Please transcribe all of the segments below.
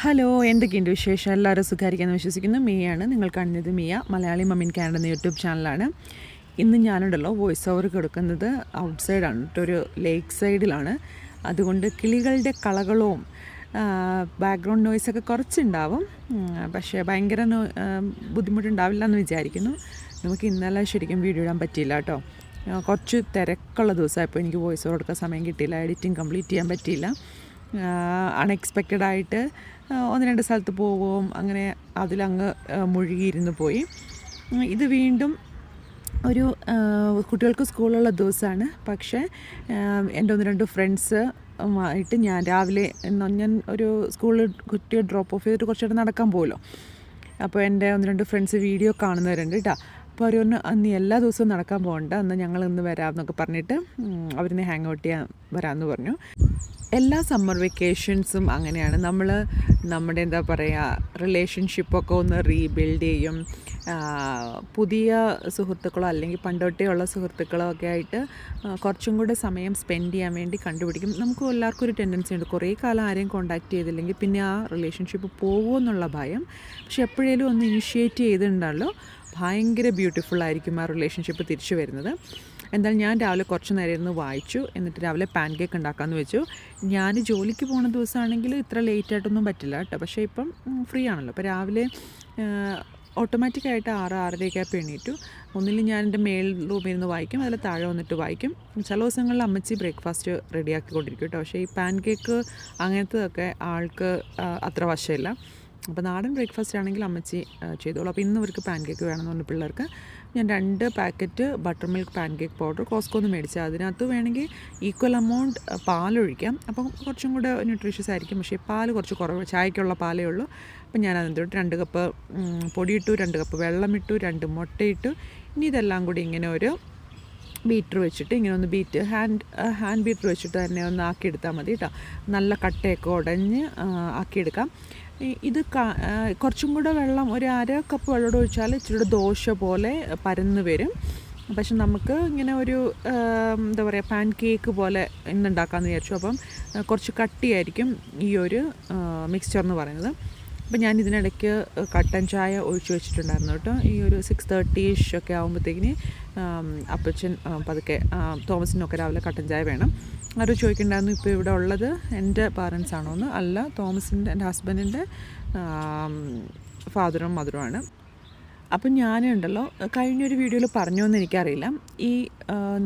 Hello എന്തൊക്കെയുണ്ട് വിശേഷം? എല്ലാവരും സുഖമായിരിക്കാമെന്ന് വിശ്വസിക്കുന്നു. മിയാണ് നിങ്ങൾ കാണുന്നത് Mia Malayali mom in Canada എന്ന യൂട്യൂബ് ചാനലാണ്. ഇന്ന് ഞാനുണ്ടല്ലോ വോയിസ് ഓവർ കൊടുക്കുന്നത് ഔട്ട് സൈഡാണ് ഒരു ലേക്ക് സൈഡിലാണ് അതുകൊണ്ട് കിളികളുടെ കളകളവും ബാക്ക്ഗ്രൗണ്ട് നോയ്സൊക്കെ കുറച്ചുണ്ടാവും. പക്ഷേ ഭയങ്കര ബുദ്ധിമുട്ടുണ്ടാവില്ല എന്ന് വിചാരിക്കുന്നു. നമുക്ക് ഇന്നലെ ശരിക്കും വീഡിയോ ഇടാൻ പറ്റിയില്ല കേട്ടോ കുറച്ച് തിരക്കുള്ള ദിവസമായപ്പോൾ എനിക്ക് വോയിസ് ഓവർ കൊടുക്കാൻ സമയം കിട്ടിയില്ല. എഡിറ്റിംഗ് കംപ്ലീറ്റ് ചെയ്യാൻ പറ്റിയില്ല. അൺഎക്സ്പെക്റ്റഡ് ആയിട്ട് ആ, ഒന്ന് രണ്ട് സ്ഥലത്ത് പോവുകയും അങ്ങനെ അതിലങ്ങ് മുഴുകിയിരുന്നു പോയി. ഇത് വീണ്ടും ഒരു കുട്ടികൾക്ക് സ്കൂളുള്ള ദിവസമാണ് പക്ഷേ എന്റെ ഒന്ന് രണ്ട് ഫ്രണ്ട്സ് ആയിട്ട് ഞാൻ രാവിലെ ഞാൻ ഒരു സ്കൂളിൽ കുട്ടിയെ ഡ്രോപ്പ് ഓഫ് ചെയ്തിട്ട് കുറച്ചു നേരം നടക്കാൻ പോകുമല്ലോ അപ്പോൾ എന്റെ ഒന്ന് രണ്ട് ഫ്രണ്ട്സ് വീഡിയോ കാണുന്നവരുണ്ട് കേട്ടോ. അപ്പോൾ അവർ ഒന്ന് അന്ന് എല്ലാ ദിവസവും നടക്കാൻ പോകണ്ട. അന്ന് ഞങ്ങൾ ഇന്ന് വരാമെന്നൊക്കെ പറഞ്ഞിട്ട് അവരിന്ന് ഹാങ് ഔട്ട് ചെയ്യാൻ വരാമെന്ന് പറഞ്ഞു. എല്ലാ സമ്മർ വെക്കേഷൻസും അങ്ങനെയാണ്. നമ്മൾ നമ്മുടെ എന്താ പറയുക റിലേഷൻഷിപ്പൊക്കെ ഒന്ന് റീബിൽഡ് ചെയ്യും. പുതിയ സുഹൃത്തുക്കളോ അല്ലെങ്കിൽ പണ്ടോട്ടേ ഉള്ള സുഹൃത്തുക്കളോ ഒക്കെ ആയിട്ട് കുറച്ചും കൂടെ സമയം സ്പെൻഡ് ചെയ്യാൻ വേണ്ടി കണ്ടുപിടിക്കും. നമുക്ക് എല്ലാവർക്കും ഒരു ടെൻഡൻസി ഉണ്ട്. കുറേ കാലം ആരെയും കോണ്ടാക്ട് ചെയ്തില്ലെങ്കിൽ പിന്നെ ആ റിലേഷൻഷിപ്പ് പോകുമോ എന്നുള്ള ഭയം പക്ഷെ എപ്പോഴേലും ഒന്ന് ഇനിഷ്യേറ്റ് ചെയ്തിട്ടുണ്ടല്ലോ. ഭയങ്കര ബ്യൂട്ടിഫുൾ ആയിരിക്കും ആ റിലേഷൻഷിപ്പ് തിരിച്ചു വരുന്നത്. എന്തായാലും ഞാൻ രാവിലെ കുറച്ച് നേരം ഇരുന്ന് വായിച്ചു എന്നിട്ട് രാവിലെ പാൻ കേക്ക് ഉണ്ടാക്കാമെന്ന് വെച്ചു. ഞാൻ ജോലിക്ക് പോകുന്ന ദിവസമാണെങ്കിൽ ഇത്ര ലേറ്റായിട്ടൊന്നും പറ്റില്ല കേട്ടോ. പക്ഷേ ഇപ്പം ഫ്രീ ആണല്ലോ. അപ്പോൾ രാവിലെ ഓട്ടോമാറ്റിക്കായിട്ട് ആറ് ആറരയൊക്കെ ആയപ്പോൾ എണീറ്റു. ഒന്നിൽ ഞാൻ എന്റെ മേൽ റൂമിൽ നിന്ന് വായിക്കും അതിൽ താഴെ വന്നിട്ട് വായിക്കും. ചില ദിവസങ്ങളിൽ അമ്മച്ചി ബ്രേക്ക്ഫാസ്റ്റ് റെഡിയാക്കിക്കൊണ്ടിരിക്കും കേട്ടോ. പക്ഷേ ഈ പാൻ കേക്ക് അങ്ങനത്തതൊക്കെ ആൾക്ക് അത്ര വശമില്ല. അപ്പോൾ നാടൻ ബ്രേക്ക്ഫാസ്റ്റ് ആണെങ്കിൽ അമ്മച്ചി ചെയ്തോളൂ. അപ്പോൾ ഇന്ന് ഇവർക്ക് പാൻ കേക്ക് വേണമെന്ന് പറഞ്ഞു പിള്ളേർക്ക്. ഞാൻ രണ്ട് packet butter milk pan cake powder കോസ്കോന്ന് മേടിച്ചാൽ അതിനകത്ത് വേണമെങ്കിൽ ഈക്വൽ എമൗണ്ട് പാലൊഴിക്കാം. അപ്പം കുറച്ചും കൂടെ ന്യൂട്രീഷ്യസ് ആയിരിക്കും. പക്ഷേ പാൽ കുറച്ച് കുറവ് ചായക്കുള്ള പാലേ ഉള്ളൂ. അപ്പം ഞാൻ അതിന്റെ തൊട്ട് രണ്ട് കപ്പ് പൊടിയിട്ടു രണ്ട് കപ്പ് വെള്ളമിട്ടു രണ്ട് മുട്ടയിട്ടു. ഇനി ഇതെല്ലാം കൂടി ഇങ്ങനെ ഒരു ബീറ്റർ വെച്ചിട്ട് ഇങ്ങനെ ഒന്ന് ബീറ്റ് ഹാൻഡ് ഹാൻഡ് ബീറ്റർ വെച്ചിട്ട് തന്നെ ഒന്ന് ആക്കിയെടുത്താൽ മതി കേട്ടോ. നല്ല കട്ടയൊക്കെ ഉടഞ്ഞ് ആക്കിയെടുക്കാം. ഇത് കുറച്ചും കൂടെ വെള്ളം ഒരു അര കപ്പ് വെള്ളം ഒഴിച്ചാൽ ഇച്ചിരി ദോശ പോലെ പരന്ന് വരും. പക്ഷെ നമുക്ക് ഇങ്ങനെ ഒരു എന്താ പറയുക പാൻ കേക്ക് പോലെ ഇന്നുണ്ടാക്കാമെന്ന് വിചാരിച്ചു. അപ്പം കുറച്ച് കട്ടിയായിരിക്കും ഈ ഒരു മിക്സ്ചർ എന്ന് പറയുന്നത്. അപ്പം ഞാൻ ഇതിനിടയ്ക്ക് കട്ടൻ ചായ ഒഴിച്ചു വെച്ചിട്ടുണ്ടായിരുന്നു കേട്ടോ. ഈ ഒരു സിക്സ് തേർട്ടി ഒക്കെ ആകുമ്പോഴത്തേക്കിന് അപ്പച്ചൻ പതുക്കെ തോമസിനൊക്കെ രാവിലെ കട്ടൻ ചായ വേണം. അവർ ചോദിക്കണ്ടായിരുന്നു ഇപ്പോൾ ഇവിടെ ഉള്ളത് എന്റെ പാരൻസ് ആണോ എന്ന്. അല്ല തോമസിന്റെ എന്റെ ഹസ്ബൻഡിന്റെ ഫാദറും മദറുമാണ് അപ്പം ഞാനുണ്ടല്ലോ കഴിഞ്ഞൊരു വീഡിയോയിൽ പറഞ്ഞോ എന്ന് എനിക്കറിയില്ല. ഈ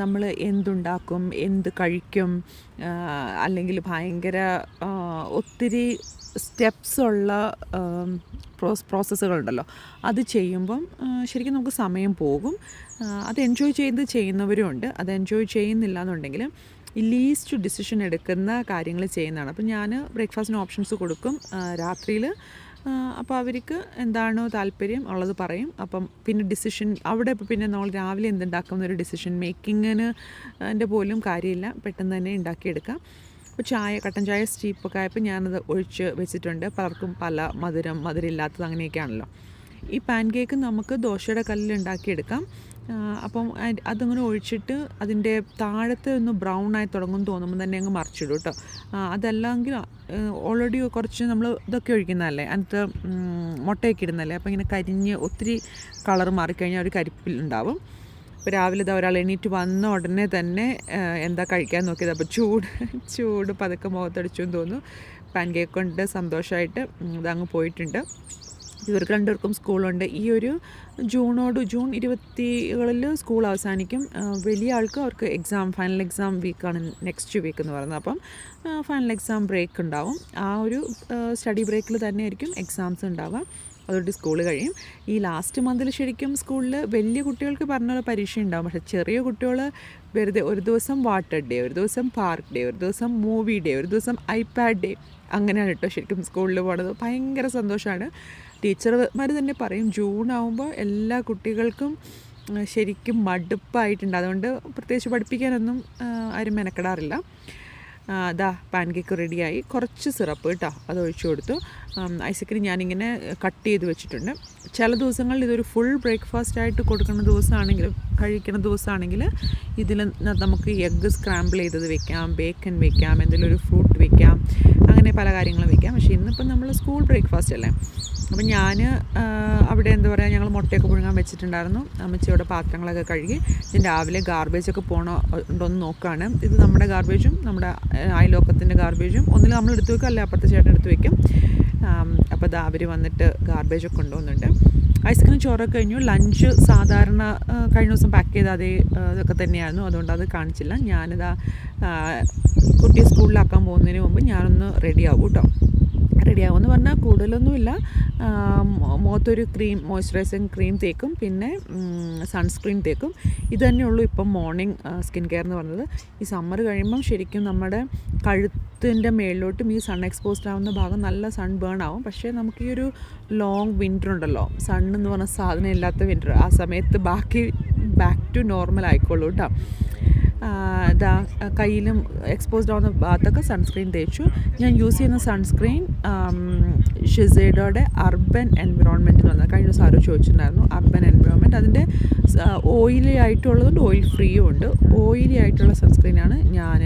നമ്മൾ എന്തുണ്ടാക്കും എന്ത് കഴിക്കും അല്ലെങ്കിൽ ഭയങ്കര ഒത്തിരി സ്റ്റെപ്സ് ഉള്ള പ്രോസ് പ്രോസസ്സുകളുണ്ടല്ലോ അത് ചെയ്യുമ്പം ശരിക്കും നമുക്ക് സമയം പോകും. അത് എൻജോയ് ചെയ്ത് ചെയ്യുന്നവരും ഉണ്ട്. അത് എൻജോയ് ചെയ്യുന്നില്ല എന്നുണ്ടെങ്കിൽ ലീസ്റ്റ് ഡിസിഷൻ എടുക്കുന്ന കാര്യങ്ങൾ ചെയ്യുന്നതാണ്. അപ്പം ഞാൻ ബ്രേക്ക്ഫാസ്റ്റിന് ഓപ്ഷൻസ് കൊടുക്കും. രാത്രിയിൽ അപ്പോൾ അവർക്ക് എന്താണോ താല്പര്യം ഉള്ളത് പറയും. അപ്പം പിന്നെ ഡിസിഷൻ അവിടെ ഇപ്പോൾ പിന്നെ നമ്മൾ രാവിലെ എന്തുണ്ടാക്കും എന്നൊരു ഡിസിഷൻ മേക്കിങ്ങിന് എന്റെ പോലും കാര്യമില്ല. പെട്ടെന്ന് തന്നെ ഉണ്ടാക്കിയെടുക്കാം. അപ്പോൾ ചായ കട്ടൻ ചായ സ്റ്റീപ്പൊക്കെ ആയപ്പോൾ ഞാനത് ഒഴിച്ച് വെച്ചിട്ടുണ്ട്. പലർക്കും പല മധുരം മധുരമില്ലാത്തത് അങ്ങനെയൊക്കെയാണല്ലോ. ഈ പാൻ കേക്ക് നമുക്ക് ദോശയുടെ കല്ലിൽ ഉണ്ടാക്കിയെടുക്കാം. അപ്പം അതങ്ങനെ ഒഴിച്ചിട്ട് അതിന്റെ താഴത്തെ ഒന്ന് ബ്രൗൺ ആയി തുടങ്ങും തോന്നുമ്പോൾ തന്നെ അങ്ങ് മറിച്ചിടും കേട്ടോ അതല്ലെങ്കിൽ ഓൾറെഡി കുറച്ച് നമ്മൾ ഇതൊക്കെ ഒഴിക്കുന്നതല്ലേ? അതിനകത്ത് മുട്ടയൊക്കെ ഇടുന്നതല്ലേ? അപ്പോൾ ഇങ്ങനെ കരിഞ്ഞ് ഒത്തിരി കളർ മാറിക്കഴിഞ്ഞാൽ ഒരു കരിപ്പിൽ ഉണ്ടാവും. ഇപ്പോൾ രാവിലെ ഇതാ ഒരാൾ എണീറ്റ് വന്ന ഉടനെ തന്നെ എന്താ കഴിക്കാൻ നോക്കിയത്? അപ്പോൾ ചൂട് ചൂട് പതുക്കെ മുഖത്തടിച്ചു എന്ന് തോന്നുന്നു. പാൻ കേക്ക് കൊണ്ട് സന്തോഷമായിട്ട് ഇതങ്ങ് പോയിട്ടുണ്ട്. ഇവർക്ക് രണ്ടുപേർക്കും സ്കൂളുണ്ട്. ഈ ഒരു ജൂണോട് ജൂൺ ഇരുപത്തികളിൽ സ്കൂൾ അവസാനിക്കും. വലിയ ആൾക്ക് അവർക്ക് എക്സാം ഫൈനൽ എക്സാം വീക്കാണ് നെക്സ്റ്റ് വീക്ക് എന്ന് പറയുന്നത്. അപ്പം ഫൈനൽ എക്സാം ബ്രേക്ക് ഉണ്ടാവും. ആ ഒരു സ്റ്റഡി ബ്രേക്കിൽ തന്നെ ആയിരിക്കും എക്സാംസ് ഉണ്ടാവുക. അതുകൊണ്ട് സ്കൂൾ കഴിയും. ഈ ലാസ്റ്റ് മന്തിൽ ശരിക്കും സ്കൂളിൽ വലിയ കുട്ടികൾക്ക് പറഞ്ഞ പോലെ പരീക്ഷ ഉണ്ടാവും. പക്ഷേ ചെറിയ കുട്ടികൾ വെറുതെ ഒരു ദിവസം വാട്ടർ ഡേ ഒരു ദിവസം പാർക്ക് ഡേ ഒരു ദിവസം മൂവി ഡേ ഒരു ദിവസം ഐപാഡ് ഡേ അങ്ങനെയാണ് കേട്ടോ ശരിക്കും സ്കൂളിൽ പോണത്. ഭയങ്കര സന്തോഷമാണ് ടീച്ചർമാർ തന്നെ പറയും ജൂൺ ആവുമ്പോൾ എല്ലാ കുട്ടികൾക്കും ശരിക്കും മടുപ്പായിട്ടുണ്ട്. അതുകൊണ്ട് പ്രത്യേകിച്ച് പഠിപ്പിക്കാനൊന്നും ആരും മെനക്കെടാറില്ല. അതാ പാൻ കേക്ക് റെഡിയായി. കുറച്ച് സിറപ്പ് കേട്ടോ അത് ഒഴിച്ചു കൊടുത്തു. ഐസക്കിന് ഞാനിങ്ങനെ കട്ട് ചെയ്ത് വെച്ചിട്ടുണ്ട്. ചില ദിവസങ്ങളിൽ ഇതൊരു ഫുൾ ബ്രേക്ക്ഫാസ്റ്റ് ആയിട്ട് കൊടുക്കുന്ന ദിവസമാണെങ്കിൽ കഴിക്കുന്ന ദിവസമാണെങ്കിൽ ഇതിൽ നമുക്ക് എഗ്ഗ് സ്ക്രാമ്പിൾ ചെയ്തത് വെക്കാം ബേക്കൺ വെക്കാം എന്തെങ്കിലും ഒരു ഫ്രൂട്ട് വെക്കാം അങ്ങനെ പല കാര്യങ്ങളും വെക്കാം. പക്ഷേ ഇന്നിപ്പം നമ്മൾ സ്കൂൾ ബ്രേക്ക്ഫാസ്റ്റ് അല്ലേ? അപ്പം ഞാൻ അവിടെ എന്താ പറയുക ഞങ്ങൾ മുട്ടയൊക്കെ പുഴുങ്ങാൻ വെച്ചിട്ടുണ്ടായിരുന്നു. അമ്മച്ചിയുടെ പാത്രങ്ങളൊക്കെ കഴുകി ഞാൻ രാവിലെ ഗാർബേജൊക്കെ പോകണോ ഉണ്ടോയെന്ന് നോക്കുകയാണ് ഇത് നമ്മുടെ ഗാർബേജും നമ്മുടെ അയലോക്കത്തിന്റെ ഗാർബേജും ഒന്നിൽ നമ്മൾ എടുത്ത് വെക്കും അല്ലെ? അപ്പുറത്തെ ചേട്ടൻ എടുത്ത് വെക്കും. അപ്പോൾ അത് അവർ വന്നിട്ട് ഗാർബേജൊക്കെ കൊണ്ടുവന്നുണ്ട് ഐസ്ക്രീം ചോറൊക്കെ കഴിഞ്ഞു. ലഞ്ച് സാധാരണ കഴിഞ്ഞ ദിവസം പാക്ക് ചെയ്ത അതേ ഇതൊക്കെ തന്നെയായിരുന്നു. അതുകൊണ്ട് അത് കാണിച്ചില്ല. ഞാനിതാ കുട്ടിയെ സ്കൂളിലാക്കാൻ പോകുന്നതിന് മുമ്പ് ഞാനൊന്ന് റെഡി ആവും കേട്ടോ എന്ന് പറഞ്ഞാൽ കൂടുതലൊന്നുമില്ല. മുഖത്തൊരു ക്രീം മോയ്സ്ചറൈസിങ് ക്രീം തേക്കും പിന്നെ സൺസ്ക്രീൻ തേക്കും. ഇത് തന്നെയുള്ളൂ ഇപ്പം മോർണിംഗ് സ്കിൻ കെയർ എന്ന് പറഞ്ഞത്. ഈ സമ്മർ കഴിയുമ്പം ശരിക്കും നമ്മുടെ കഴുത്തിന്റെ മേളിലോട്ടും ഈ സൺ എക്സ്പോസ്ഡ് ആവുന്ന ഭാഗം നല്ല സൺ ബേൺ ആവും. പക്ഷേ നമുക്ക് ഈ ഒരു ലോങ് വിന്റർ ഉണ്ടല്ലോ സൺ എന്ന് പറഞ്ഞ സാധനം ഇല്ലാത്ത വിന്റർ ആ സമയത്ത് ബാക്കി ബാക്ക് ടു നോർമൽ ആയിക്കോളൂ കേട്ടോ. ഇതാ കയ്യിലും എക്സ്പോസ്ഡ് ആവുന്ന ഭാഗത്തൊക്കെ സൺസ്ക്രീൻ തേച്ചു. ഞാൻ യൂസ് ചെയ്യുന്ന സൺസ്ക്രീൻ ഷിസേഡോടെ അർബൻ എൻവിറോൺമെന്റ് പറഞ്ഞാൽ കഴിഞ്ഞ ദിവസം ആരോ ചോദിച്ചിട്ടുണ്ടായിരുന്നു അർബൻ എൻവിറോൺമെന്റ് അതിന്റെ ഓയിലി ആയിട്ടുള്ളതുകൊണ്ട് ഓയിൽ ഫ്രീയും ഉണ്ട്. ഓയിലി ആയിട്ടുള്ള സൺസ്ക്രീനാണ് ഞാൻ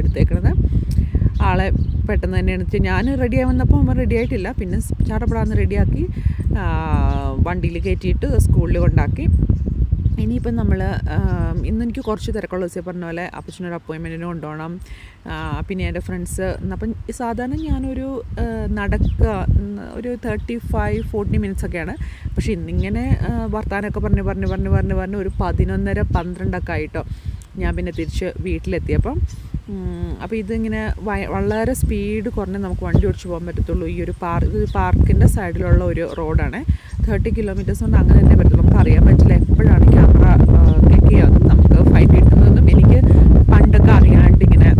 എടുത്തേക്കുന്നത് ആളെ പെട്ടെന്ന് തന്നെ എടുത്ത് ഞാൻ റെഡി വന്നപ്പോൾ അമ്മ റെഡി ആയിട്ടില്ല. പിന്നെ ചാട്ടപ്പെടാന്ന് റെഡിയാക്കി വണ്ടിയിൽ കയറ്റിയിട്ട് സ്കൂളിൽ കൊണ്ടാക്കി. ഇനിയിപ്പം നമ്മൾ ഇന്ന് എനിക്ക് കുറച്ച് തിരക്കുള്ള ദിവസം പറഞ്ഞ പോലെ അപ്പച്ചനൊരു അപ്പോയിൻമെന്റിന് കൊണ്ടുപോകണം. പിന്നെ എന്റെ ഫ്രണ്ട്സ് അപ്പം സാധാരണ ഞാനൊരു നടക്കുക ഒരു തേർട്ടി ഫൈവ് ഫോർട്ടി മിനിറ്റ്സ് ഒക്കെയാണ്. പക്ഷേ ഇന്നിങ്ങനെ വർത്താനമൊക്കെ പറഞ്ഞ് പറഞ്ഞ് പറഞ്ഞ് പറഞ്ഞ് പറഞ്ഞ് ഒരു പതിനൊന്നര പന്ത്രണ്ടൊക്കെ ആയിട്ടോ ഞാൻ പിന്നെ തിരിച്ച് വീട്ടിലെത്തിയപ്പം അപ്പോൾ ഇതിങ്ങനെ വളരെ സ്പീഡ് കുറഞ്ഞ് നമുക്ക് വണ്ടി ഓടിച്ചു പോകാൻ പറ്റത്തുള്ളൂ. ഈ ഒരു പാർക്ക് പാർക്കിന്റെ സൈഡിലുള്ള ഒരു റോഡാണ്. തേർട്ടി കിലോമീറ്റേഴ്സ് കൊണ്ട് അങ്ങനെ തന്നെ പറ്റും. നമുക്ക് അറിയാൻ പറ്റില്ല എപ്പോഴാണ് ക്യാമറ ക്ലിക്ക് ചെയ്യാതെ നമുക്ക് ഫൈൻ കിട്ടുന്നതെന്നും എനിക്ക് പണ്ടൊക്കെ അറിയാണ്ട് ഇങ്ങനെ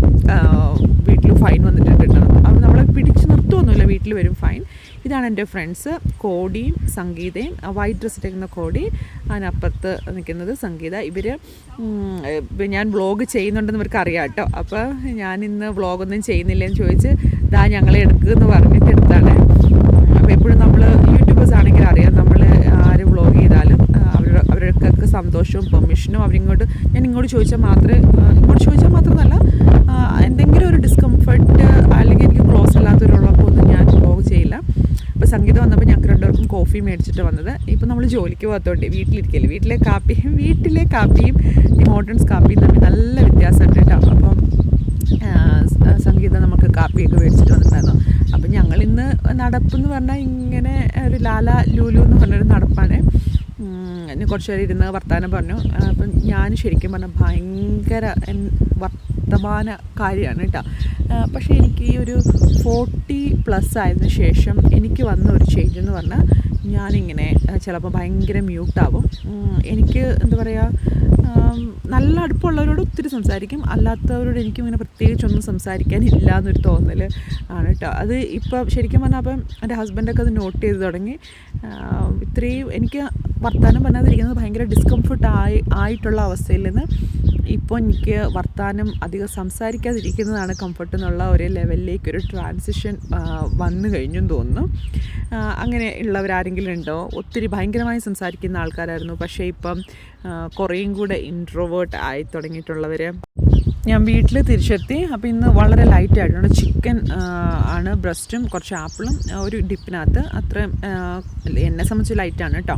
വീട്ടിൽ ഫൈൻ വന്നിട്ട് കിട്ടണം. അപ്പോൾ നമ്മളെ പിടിച്ച് നിർത്തുമൊന്നുമില്ല വീട്ടിൽ വരും ഫൈൻ ഇതാണ് എന്റെ ഫ്രണ്ട്സ് കോടിയും സംഗീതയും. വൈറ്റ് ഡ്രസ്സ് ഇട്ടിരിക്കുന്ന കോടി. അതിനപ്പുറത്ത് നിൽക്കുന്നത് സംഗീത. ഇവർ ഞാൻ വ്ളോഗ് ചെയ്യുന്നുണ്ടെന്ന് ഇവർക്ക് അറിയാം കേട്ടോ. അപ്പോൾ ഞാൻ ഇന്ന് വ്ളോഗൊന്നും ചെയ്യുന്നില്ലെന്ന് ചോദിച്ച് ഇതാ ഞങ്ങളെ എടുക്കുമെന്ന് പറഞ്ഞിട്ട് എടുത്താണ്. അപ്പോൾ എപ്പോഴും നമ്മൾ യൂട്യൂബേഴ്സ് ആണെങ്കിൽ അറിയാം നമ്മൾ ആര് വ്ളോഗ് ചെയ്താലും അവരുടെ അവർക്കൊക്കെ സന്തോഷവും പെർമിഷനും അവരിങ്ങോട്ട് ഞാൻ ഇങ്ങോട്ട് ചോദിച്ചാൽ മാത്രമേ ഇങ്ങോട്ട് ചോദിച്ചാൽ മാത്രമല്ല എന്തെങ്കിലും ഒരു ഡിസ്കംഫർട്ട് അല്ലെങ്കിൽ എനിക്ക് ക്ലോസ് അല്ലാത്തവരുള്ളപ്പോൾ ഒന്നും ഞാൻ വ്ളോഗ് ചെയ്യില്ല. അപ്പോൾ സംഗീതം വന്നപ്പോൾ ഞങ്ങൾക്ക് രണ്ടുപേർക്കും കോഫി മേടിച്ചിട്ട് വന്നത്. ഇപ്പം നമ്മൾ ജോലിക്ക് പോകാത്തതുകൊണ്ട് വീട്ടിലിരിക്കില്ല? വീട്ടിലെ കാപ്പിയും വീട്ടിലെ കാപ്പിയും മോഡേൺസ് കാപ്പിയും തമ്മിൽ നല്ല വ്യത്യാസമുണ്ട് കേട്ടോ. അപ്പം സംഗീതം നമുക്ക് കാപ്പിയൊക്കെ മേടിച്ചിട്ട് വന്നിട്ടുണ്ടായിരുന്നു. അപ്പം ഞങ്ങൾ ഇന്ന് നടപ്പ് എന്ന് പറഞ്ഞാൽ ഇങ്ങനെ ഒരു ലാല ലൂലു എന്ന് പറഞ്ഞൊരു നടപ്പാണ്. കുറച്ച് പേര് ഇരുന്ന് വർത്തമാനം പറഞ്ഞു. അപ്പം ഞാൻ ശരിക്കും പറഞ്ഞാൽ ഭയങ്കര എൻ- കാര്യമാണ് കേട്ടോ പക്ഷേ എനിക്ക് ഈ ഒരു ഫോർട്ടി പ്ലസ് ആയതിനു ശേഷം എനിക്ക് വന്ന ഒരു ചേഞ്ച് എന്ന് പറഞ്ഞാൽ ഞാനിങ്ങനെ ചിലപ്പോൾ ഭയങ്കര മ്യൂട്ടാവും എനിക്ക് എന്താ പറയുക നല്ല അടുപ്പമുള്ളവരോട് ഒത്തിരി സംസാരിക്കും. അല്ലാത്തവരോട് എനിക്കും ഇങ്ങനെ പ്രത്യേകിച്ചൊന്നും സംസാരിക്കാനില്ല എന്നൊരു തോന്നൽ ആണ് കേട്ടോ അത് ഇപ്പം ശരിക്കും പറഞ്ഞാൽ അപ്പം എന്റെ ഹസ്ബൻഡൊക്കെ അത് നോട്ട് ചെയ്ത് തുടങ്ങി. ഇത്രയും എനിക്ക് വർത്തമാനം പറഞ്ഞാതിരിക്കുന്നത് ഭയങ്കര ഡിസ്കംഫർട്ട് ആയി ആയിട്ടുള്ള അവസ്ഥയിൽ നിന്ന് ഇപ്പോൾ എനിക്ക് വർത്തമാനം അധികം സംസാരിക്കാതിരിക്കുന്നതാണ് കംഫർട്ട് എന്നുള്ള ഒരു ലെവലിലേക്ക് ഒരു ട്രാൻസിഷൻ വന്നു കഴിഞ്ഞു തോന്നുന്നു. അങ്ങനെ ഉള്ളവരാരെങ്കിലും ഉണ്ടോ? ഒത്തിരി ഭയങ്കരമായി സംസാരിക്കുന്ന ആൾക്കാരായിരുന്നു. പക്ഷേ ഇപ്പം കുറേയും കൂടെ ഇൻട്രോവേർട്ട് ആയി തുടങ്ങിയിട്ടുള്ളവർ ഞാൻ വീട്ടിൽ തിരിച്ചെത്തി. അപ്പോൾ ഇന്ന് വളരെ ലൈറ്റ് ആയിട്ടുണ്ട്. ചിക്കൻ ആണ് ബ്രസ്റ്റും കുറച്ച് ആപ്പിളും ഒരു ഡിപ്പിനകത്ത് അത്ര എന്നെ സംബന്ധിച്ച് ലൈറ്റാണ് കേട്ടോ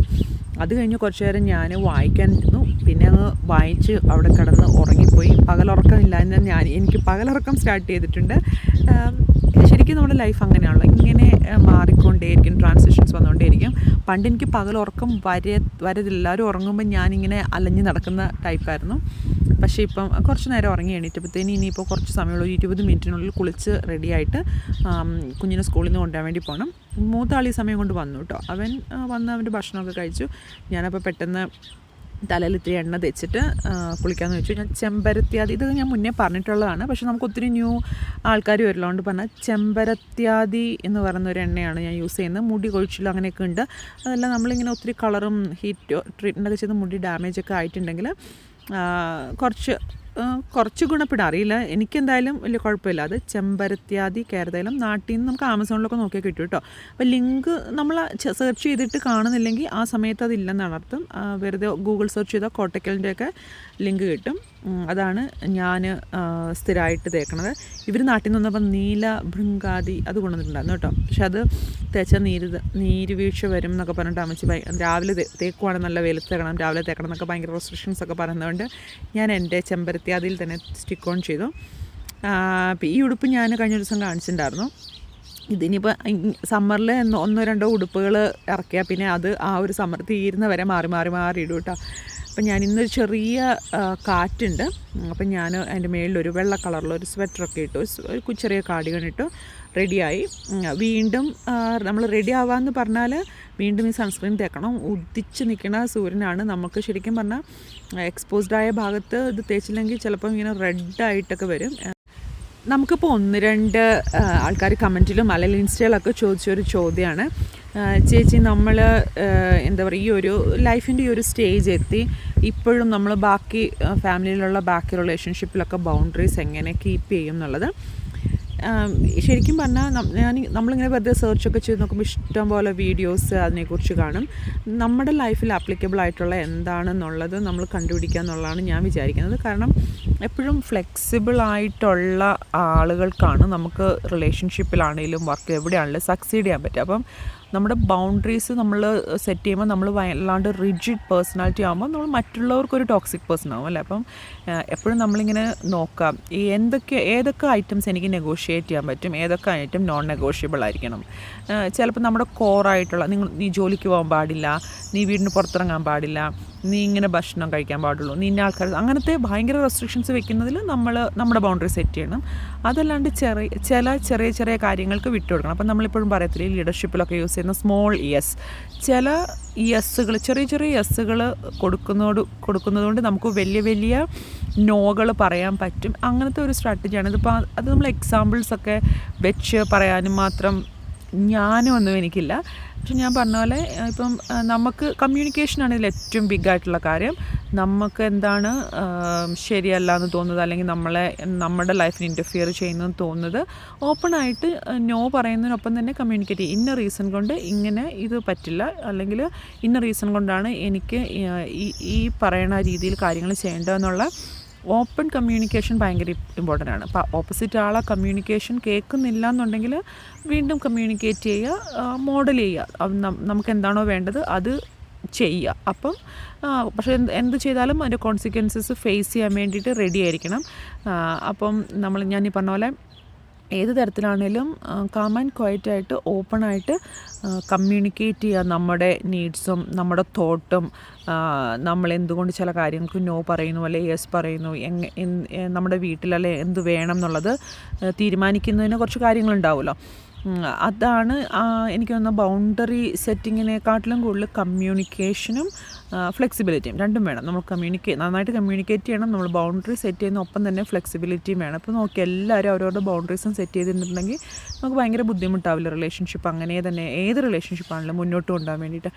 അത് കഴിഞ്ഞ് കുറച്ച് നേരം ഞാൻ വായിക്കാൻ ഇരുന്നു. പിന്നെ അങ്ങ് വായിച്ച് അവിടെ കിടന്ന് ഉറങ്ങിപ്പോയി. പകലുറക്കമില്ല എന്ന് ഞാൻ എനിക്ക് പകലുറക്കം സ്റ്റാർട്ട് ചെയ്തിട്ടുണ്ട്. ശരിക്കും നമ്മുടെ ലൈഫ് അങ്ങനെയാണല്ലോ. ഇങ്ങനെ മാറിക്കൊണ്ടേയിരിക്കും ട്രാൻസിഷൻസ് വന്നുകൊണ്ടേയിരിക്കും. പണ്ട് എനിക്ക് പകലുറക്കം വരെ വരതില്ല. എല്ലാവരും ഉറങ്ങുമ്പോൾ ഞാനിങ്ങനെ അലഞ്ഞ് നടക്കുന്ന ടൈപ്പായിരുന്നു പക്ഷേ ഇപ്പം കുറച്ച് നേരം ഉറങ്ങി എണീറ്റപ്പോഴത്തേന് ഇനിയിപ്പോൾ കുറച്ച് സമയമുള്ള. ഒരു ഇരുപത് മിനിറ്റിനുള്ളിൽ കുളിച്ച് റെഡിയായിട്ട് കുഞ്ഞിനെ സ്കൂളിൽ നിന്ന് കൊണ്ടുപോകാൻ വേണ്ടി പോകണം മൂത്താൾ ഈ സമയം കൊണ്ട് വന്നു കേട്ടോ അവൻ വന്ന് അവന്റെ ഭക്ഷണമൊക്കെ കഴിച്ചു. ഞാനപ്പോൾ പെട്ടെന്ന് തലയിൽ ഇത്തിരി എണ്ണ തെച്ചിട്ട് കുളിക്കാമെന്ന് വെച്ചു. ഞാൻ ചെമ്പരത്യാദി ഇത് ഞാൻ മുന്നേ പറഞ്ഞിട്ടുള്ളതാണ്. പക്ഷേ നമുക്ക് ഒത്തിരി ന്യൂ ആൾക്കാർ വരില്ലോണ്ട് പറഞ്ഞാൽ ചെമ്പരത്യാദി എന്ന് പറയുന്ന ഒരു എണ്ണയാണ് ഞാൻ യൂസ് ചെയ്യുന്നത്. മുടി കൊഴിച്ചിലും അങ്ങനെയൊക്കെ ഉണ്ട്. അതല്ല നമ്മളിങ്ങനെ ഒത്തിരി കളറും ഹീറ്റ് ട്രീറ്റ്മെന്റൊക്കെ ചെയ്ത് മുടി ഡാമേജൊക്കെ ആയിട്ടുണ്ടെങ്കിൽ കുറച്ച് കുറച്ച് ഗുണപ്പെടും. അറിയില്ല. എനിക്കെന്തായാലും വലിയ കുഴപ്പമില്ല. അത് ചെമ്പരത്യാദി കേരതൈലം നാട്ടിൽ നിന്ന് നമുക്ക് ആമസോണിലൊക്കെ നോക്കിയാൽ കിട്ടും കേട്ടോ. അപ്പോൾ ലിങ്ക് നമ്മൾ സെർച്ച് ചെയ്തിട്ട് കാണുന്നില്ലെങ്കിൽ ആ സമയത്ത് അതില്ലെന്നാണ് അർത്ഥം. വെറുതെ ഗൂഗിൾ സെർച്ച് ചെയ്താൽ കോട്ടക്കലിന്റെയൊക്കെ ലിങ്ക് കിട്ടും. അതാണ് ഞാൻ സ്ഥിരമായിട്ട് തേക്കണത്. ഇവർ നാട്ടിൽ നിന്ന് വന്നപ്പോൾ നീല ഭൃങ്കാതി അത് കൊണ്ടുവന്നിട്ടുണ്ടായിരുന്നു കേട്ടോ. പക്ഷെ അത് തേച്ച നീര് നീര് വീഴ്ച വരും എന്നൊക്കെ പറഞ്ഞിട്ട് അമ്മച്ചി രാവിലെ തേക്കുവാണ് നല്ല വെയിലത്ത് തേക്കണം രാവിലെ തേക്കണം എന്നൊക്കെ ഭയങ്കര റെസ്ട്രിക്ഷൻസ് ഒക്കെ പറയുന്നതുകൊണ്ട് ഞാൻ എന്റെ ചെമ്പരത്തി അതിൽ തന്നെ സ്റ്റിക്ക് ഓൺ ചെയ്തു. ഈ ഉടുപ്പ് ഞാൻ കഴിഞ്ഞ ദിവസം കാണിച്ചിട്ടുണ്ടായിരുന്നു. ഇതിനിപ്പോൾ സമ്മറിൽ ഒന്നോ രണ്ടോ ഉടുപ്പുകൾ ഇറക്കിയാൽ പിന്നെ അത് ആ ഒരു സമ്മർ തീരുന്ന വരെ മാറി മാറി മാറി ഇടും കേട്ടോ. അപ്പം ഞാൻ ഇന്നൊരു ചെറിയ കാറ്റുണ്ട്. അപ്പം ഞാൻ അതിന്റെ മേളിലൊരു വെള്ള കളറിലൊരു സ്വെറ്ററൊക്കെ ഇട്ടു. ഒരു ചെറിയ കാർഡിഗൺ ഇട്ടു. റെഡിയായി. വീണ്ടും നമ്മൾ റെഡി ആവാമെന്ന് പറഞ്ഞാൽ വീണ്ടും ഈ സൺസ്ക്രീൻ തേക്കണം. ഉദിച്ച് നിൽക്കുന്ന സൂര്യനാണ്. നമുക്ക് ശരിക്കും പറഞ്ഞാൽ എക്സ്പോസ്ഡ് ആയ ഭാഗത്ത് ഇത് തേച്ചില്ലെങ്കിൽ ചിലപ്പം ഇങ്ങനെ റെഡായിട്ടൊക്കെ വരും. നമുക്കിപ്പോൾ ഒന്ന് രണ്ട് ആൾക്കാർ കമന്റിലും അല്ലെങ്കിൽ ഇൻസ്റ്റയിലൊക്കെ ചോദിച്ചൊരു ചോദ്യമാണ് ചേച്ചി നമ്മൾ എന്താ പറയുക ഈ ഒരു ലൈഫിന്റെ ഈ ഒരു സ്റ്റേജ് എത്തി. ഇപ്പോഴും നമ്മൾ ബാക്കി ഫാമിലിയിലുള്ള ബാക്കി റിലേഷൻഷിപ്പിലൊക്കെ ബൗണ്ടറീസ് എങ്ങനെ കീപ്പ് ചെയ്യും എന്നുള്ളത്. ശരിക്കും പറഞ്ഞാൽ ഞാൻ നമ്മളിങ്ങനെ വെറുതെ സെർച്ചൊക്കെ ചെയ്ത് നോക്കുമ്പോൾ ഇഷ്ടം പോലെ വീഡിയോസ് അതിനെക്കുറിച്ച് കാണും. നമ്മുടെ ലൈഫിൽ ആപ്ലിക്കബിൾ ആയിട്ടുള്ള എന്താണെന്നുള്ളത് നമ്മൾ കണ്ടുപിടിക്കുക എന്നുള്ളതാണ് ഞാൻ വിചാരിക്കുന്നത്. കാരണം എപ്പോഴും ഫ്ലെക്സിബിൾ ആയിട്ടുള്ള ആളുകൾക്കാണ് നമുക്ക് റിലേഷൻഷിപ്പിലാണെങ്കിലും വർക്ക് എവിടെയാണെങ്കിലും സക്സീഡ് ചെയ്യാൻ പറ്റുക. അപ്പം നമ്മുടെ ബൗണ്ടറീസ് നമ്മൾ സെറ്റ് ചെയ്യുമ്പോൾ നമ്മൾ വല്ലാണ്ട് റിജിഡ് പേഴ്സണാലിറ്റി ആകുമ്പോൾ നമ്മൾ മറ്റുള്ളവർക്കൊരു ടോക്സിക് പേഴ്സൺ ആവും അല്ലേ? അപ്പം എപ്പോഴും നമ്മളിങ്ങനെ നോക്കാം ഈ എന്തൊക്കെ ഏതൊക്കെ ഐറ്റംസ് എനിക്ക് നെഗോഷിയേറ്റ് ചെയ്യാൻ പറ്റും ഏതൊക്കെ ഐറ്റം നോൺ നെഗോഷ്യബിൾ ആയിരിക്കണം ചിലപ്പോൾ നമ്മുടെ കോറായിട്ടുള്ള നിങ്ങൾ നീ ജോലിക്ക് പോകാൻ പാടില്ല നീ വീടിന് പുറത്തിറങ്ങാൻ പാടില്ല നീ ഇങ്ങനെ ഭക്ഷണം കഴിക്കാൻ പാടുള്ളൂ. നീ ഇന്ന ആൾക്കാർ അങ്ങനത്തെ ഭയങ്കര റെസ്ട്രിക്ഷൻസ് വെക്കുന്നതിൽ നമ്മൾ നമ്മുടെ ബൗണ്ടറി സെറ്റ് ചെയ്യണം. അതല്ലാണ്ട് ചെറിയ ചില ചെറിയ ചെറിയ കാര്യങ്ങൾക്ക് വിട്ടുകൊടുക്കണം. അപ്പം നമ്മളിപ്പോഴും പറയത്തില്ല ലീഡർഷിപ്പിലൊക്കെ യൂസ് ചെയ്യുന്ന സ്മോൾ യെസ് ചില യെസ്സുകൾ ചെറിയ ചെറിയ യെസ്സുകൾ കൊടുക്കുന്നതോട് കൊടുക്കുന്നതുകൊണ്ട് നമുക്ക് വലിയ വലിയ നോകൾ പറയാൻ പറ്റും. അങ്ങനത്തെ ഒരു സ്ട്രാറ്റജിയാണ് ഇതിപ്പോൾ അത് നമ്മൾ എക്സാമ്പിൾസൊക്കെ വെച്ച് പറയാനും മാത്രം ജ്ഞാനമൊന്നും എനിക്കില്ല. പക്ഷെ ഞാൻ പറഞ്ഞ പോലെ ഇപ്പം നമുക്ക് കമ്മ്യൂണിക്കേഷനാണ് ഇതിൽ ഏറ്റവും ബിഗ് ആയിട്ടുള്ള കാര്യം. നമുക്ക് എന്താണ് ശരിയല്ല എന്ന് തോന്നുന്നത് അല്ലെങ്കിൽ നമ്മളെ നമ്മുടെ ലൈഫിന് ഇന്റർഫിയർ ചെയ്യുന്നതെന്ന് തോന്നുന്നത് ഓപ്പണായിട്ട് നോ പറയുന്നതിനൊപ്പം തന്നെ കമ്മ്യൂണിക്കേറ്റ് ചെയ്യും. ഇന്ന റീസൺ കൊണ്ട് ഇങ്ങനെ ഇത് പറ്റില്ല. അല്ലെങ്കിൽ ഇന്ന റീസൺ കൊണ്ടാണ് എനിക്ക് ഈ പറയണ രീതിയിൽ കാര്യങ്ങൾ ചെയ്യേണ്ടതെന്നുള്ള ഓപ്പൺ കമ്മ്യൂണിക്കേഷൻ ഭയങ്കര ഇമ്പോർട്ടന്റ് ആണ്. അപ്പോൾ ഓപ്പോസിറ്റ് ആളെ കമ്മ്യൂണിക്കേഷൻ കേൾക്കുന്നില്ല എന്നുണ്ടെങ്കിൽ വീണ്ടും കമ്മ്യൂണിക്കേറ്റ് ചെയ്യുക മോഡൽ ചെയ്യുക. നമുക്ക് എന്താണോ വേണ്ടത് അത് ചെയ്യുക. അപ്പം പക്ഷേ എന്ത് ചെയ്താലും അതിന്റെ കോൺസിക്വൻസസ് ഫേസ് ചെയ്യാൻ വേണ്ടിയിട്ട് റെഡി ആയിരിക്കണം. അപ്പം നമ്മൾ ഞാൻ ഈ പറഞ്ഞ പോലെ ഏത് തരത്തിലാണേലും കാം ആൻഡ് ക്വയറ്റായിട്ട് ഓപ്പണായിട്ട് കമ്മ്യൂണിക്കേറ്റ് ചെയ്യുക നമ്മുടെ നീഡ്സും നമ്മുടെ തോട്ടും നമ്മൾ എന്തുകൊണ്ട് ചില കാര്യങ്ങൾക്ക് നോ പറയുന്നു അല്ലെ യെസ് പറയുന്നു നമ്മുടെ വീട്ടിലല്ലേ എന്ത് വേണം എന്നുള്ളത് തീരുമാനിക്കുന്നതിന് കുറച്ച് കാര്യങ്ങളുണ്ടാവുമല്ലോ. അതാണ് എനിക്ക് തോന്നുന്ന ബൗണ്ടറി സെറ്റിങ്ങിനെക്കാട്ടിലും കൂടുതൽ കമ്മ്യൂണിക്കേഷനും ഫ്ലെക്സിബിലിറ്റിയും രണ്ടും വേണം. നമ്മൾ കമ്മ്യൂണിക്കേ നന്നായിട്ട് കമ്മ്യൂണിക്കേറ്റ് ചെയ്യണം. നമ്മൾ ബൗണ്ടറി സെറ്റ് ചെയ്യുന്ന ഒപ്പം തന്നെ ഫ്ലെക്സിബിലിറ്റിയും വേണം. അപ്പോൾ നോക്കി എല്ലാവരും അവരവരുടെ ബൗണ്ടറീസും സെറ്റ് ചെയ്തിട്ടുണ്ടെങ്കിൽ നമുക്ക് ഭയങ്കര ബുദ്ധിമുട്ടാവില്ല റിലേഷൻഷിപ്പ്. അങ്ങനെ തന്നെ ഏത് റിലേഷൻഷിപ്പാണെങ്കിലും മുന്നോട്ട് കൊണ്ടുപോകാൻ വേണ്ടിയിട്ട്.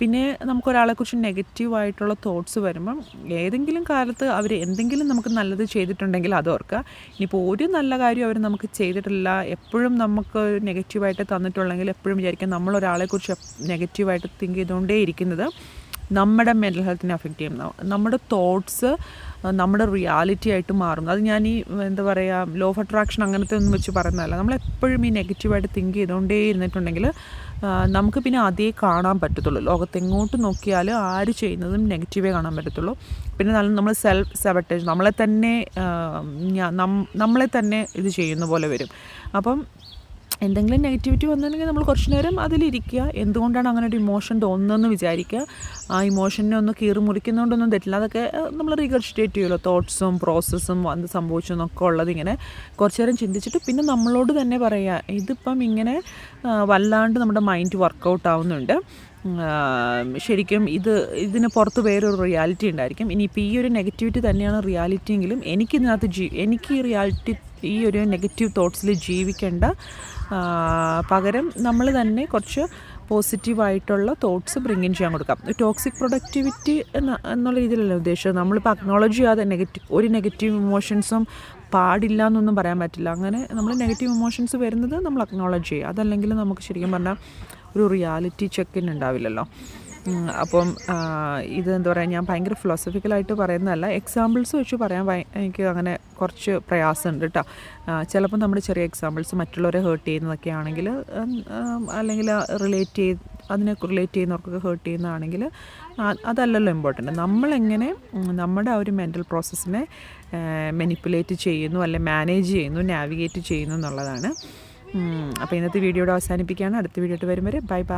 പിന്നെ നമുക്കൊരാളെക്കുറിച്ച് നെഗറ്റീവായിട്ടുള്ള തോട്ട്സ് വരുമ്പം ഏതെങ്കിലും കാലത്ത് അവർ എന്തെങ്കിലും നമുക്ക് നല്ലത് ചെയ്തിട്ടുണ്ടെങ്കിൽ അത് ഓർക്കുക. ഇനിയിപ്പോൾ ഒരു നല്ല കാര്യം അവർ നമുക്ക് ചെയ്തിട്ടില്ല എപ്പോഴും നമുക്ക് നെഗറ്റീവായിട്ട് തന്നിട്ടുള്ളെങ്കിൽ എപ്പോഴും വിചാരിക്കാം നമ്മളൊരാളെക്കുറിച്ച് നെഗറ്റീവായിട്ട് തിങ്ക് ചെയ്തുകൊണ്ടേ ഇരിക്കുന്നത് നമ്മുടെ മെന്റൽ ഹെൽത്തിനെ അഫക്റ്റ് ചെയ്യും ന- നമ്മുടെ തോട്ട്സ് നമ്മുടെ റിയാലിറ്റി ആയിട്ട് മാറും അത് ഞാൻ ഈ എന്താ പറയുക ലോ ഓഫ് അട്രാക്ഷൻ അങ്ങനത്തെ ഒന്നും വെച്ച് പറയുന്നതല്ല. നമ്മൾ എപ്പോഴും ഈ നെഗറ്റീവായിട്ട് തിങ്ക് ചെയ്തുകൊണ്ടേ ഇരുന്നിട്ടുണ്ടെങ്കിൽ നമുക്ക് പിന്നെ അതേ കാണാൻ പറ്റത്തുള്ളൂ. ലോകത്തെങ്ങോട്ട് നോക്കിയാലും ആര് ചെയ്യുന്നതും നെഗറ്റീവേ കാണാൻ പറ്റത്തുള്ളൂ. പിന്നെ നല്ല നമ്മൾ സെൽഫ് സെബട്ടേജ് നമ്മളെ തന്നെ നമ്മളെ തന്നെ ഇത് ചെയ്യുന്ന പോലെ വരും. അപ്പം എന്തെങ്കിലും നെഗറ്റിവിറ്റി വന്നിട്ടുണ്ടെങ്കിൽ നമ്മൾ കുറച്ച് നേരം അതിലിരിക്കുക. എന്തുകൊണ്ടാണ് അങ്ങനെ ഒരു ഇമോഷൻ തോന്നുന്നതെന്ന് വിചാരിക്കുക. ആ ഇമോഷനെ ഒന്ന് കീറി മുറിക്കുന്നതുകൊണ്ടൊന്നും തെറ്റില്ല. അതൊക്കെ നമ്മൾ റീകൺസ്ട്രേറ്റ് ചെയ്യുമല്ലോ. തോട്ട്സും പ്രോസസ്സും അത് സംഭവിച്ചു എന്നൊക്കെ ഉള്ളത് ഇങ്ങനെ കുറച്ച് നേരം ചിന്തിച്ചിട്ട് പിന്നെ നമ്മളോട് തന്നെ പറയുക. ഇതിപ്പം ഇങ്ങനെ വല്ലാണ്ട് നമ്മുടെ മൈൻഡ് വർക്കൗട്ട് ആവുന്നുണ്ട്. ശരിക്കും ഇത് ഇതിന് പുറത്ത് വേറൊരു റിയാലിറ്റി ഉണ്ടായിരിക്കും. ഇനിയിപ്പോൾ ഈ ഒരു നെഗറ്റിവിറ്റി തന്നെയാണ് റിയാലിറ്റി എങ്കിലും എനിക്കിതിനകത്ത് ജീ എനിക്ക് ഈ റിയാലിറ്റി ഈ ഒരു നെഗറ്റീവ് തോട്ട്സിൽ ജീവിക്കേണ്ട പകരം നമ്മൾ തന്നെ കുറച്ച് പോസിറ്റീവായിട്ടുള്ള തോട്ട്സ് ബ്രിങ് ഇൻ ചെയ്യാൻ കൊടുക്കാം. ടോക്സിക് പ്രൊഡക്ടിവിറ്റി എന്ന എന്നുള്ള രീതിയിലല്ല ഉദ്ദേശിച്ചത്. നമ്മളിപ്പോൾ അക്നോളജ് ചെയ്യാതെ നെഗറ്റീവ് ഒരു നെഗറ്റീവ് ഇമോഷൻസും പാടില്ല എന്നൊന്നും പറയാൻ പറ്റില്ല. അങ്ങനെ നമ്മൾ നെഗറ്റീവ് ഇമോഷൻസ് വരുന്നത് നമ്മൾ അക്നോളജ് ചെയ്യുക. അതല്ലെങ്കിൽ നമുക്ക് ശരിക്കും പറഞ്ഞാൽ ഒരു റിയാലിറ്റി ചെക്കിൻ ഉണ്ടാവില്ലല്ലോ. അപ്പം ഇത് എന്താ പറയുക ഞാൻ ഭയങ്കര ഫിലോസഫിക്കലായിട്ട് പറയുന്നതല്ല എക്സാമ്പിൾസ് വെച്ച് പറയാൻ എനിക്ക് അങ്ങനെ കുറച്ച് പ്രയാസമുണ്ട് കേട്ടോ ചിലപ്പോൾ നമ്മുടെ ചെറിയ എക്സാമ്പിൾസ് മറ്റുള്ളവരെ ഹേർട്ട് ചെയ്യുന്നതൊക്കെ ആണെങ്കിൽ അല്ലെങ്കിൽ റിലേറ്റ് ചെയ്ത് അതിനെ റിലേറ്റ് ചെയ്യുന്നവർക്കൊക്കെ ഹേർട്ട് ചെയ്യുന്നതാണെങ്കിൽ അതല്ലല്ലോ ഇമ്പോർട്ടന്റ് നമ്മളെങ്ങനെ നമ്മുടെ ആ ഒരു മെന്റൽ പ്രോസസ്സിനെ മെനിപ്പുലേറ്റ് ചെയ്യുന്നു അല്ലെ മാനേജ് ചെയ്യുന്നു നാവിഗേറ്റ് ചെയ്യുന്നു എന്നുള്ളതാണ്. അപ്പോൾ ഇന്നത്തെ വീഡിയോയുടെ അവസാനിപ്പിക്കുകയാണ്. അടുത്ത വീഡിയോ വരും വരെ ബൈ ബൈ.